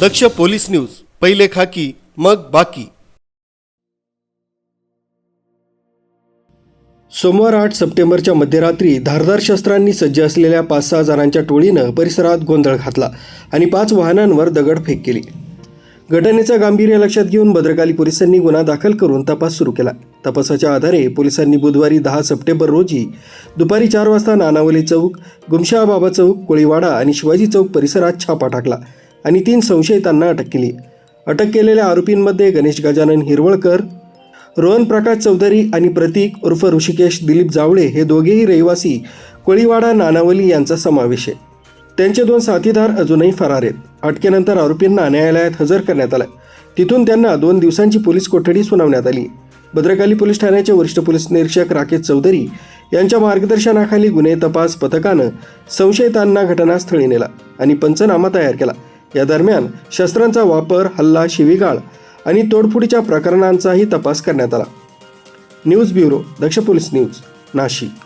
दक्ष police news पहिले खाकी मग बाकी. सोमवार आठ सप्टेंबरच्या मध्यरात्री धारदार शस्त्रांनी सज्ज असलेल्या पाच सहा जणांच्या टोळीनं परिसरात गोंधळ घातला आणि पाच वाहनांवर दगडफेक केली. घटनेचं गांभीर्य लक्षात घेऊन भद्रकाली पोलिसांनी गुन्हा दाखल करून तपास सुरू केला. तपासाच्या आधारे पोलिसांनी बुधवारी दहा सप्टेंबर रोजी दुपारी चार वाजता नानावली चौक गुमशाबाबा चौक कोळीवाडा आणि शिवाजी चौक परिसरात छापा टाकला. आणि तीन संशयितांना अटक केली. अटक केलेल्या आरोपींमध्ये गणेश गजानन हिरवळकर रोहन प्रकाश चौधरी आणि प्रतीक उर्फ ऋषिकेश दिलीप जावळे हे दोघेही रहिवासी कोळीवाडा नानावली यांचा समावेश आहे. त्यांचे दोन साथीदार अजूनही फरार आहेत. अटकेनंतर आरोपींना न्यायालयात हजर करण्यात आलं. तिथून त्यांना दोन दिवसांची पोलीस कोठडी सुनावण्यात आली. भद्रकाली पोलीस ठाण्याचे वरिष्ठ पोलीस निरीक्षक राकेश चौधरी यांच्या मार्गदर्शनाखाली गुन्हे तपास पथकानं संशयितांना घटनास्थळी नेला आणि पंचनामा तयार केला. या दरम्यान शस्त्रांचा वापर हल्ला शिवीगाळ आणि तोडफोडीच्या प्रकरणांचाही तपास करण्यात आला. News bureau Daksh police news Nashik.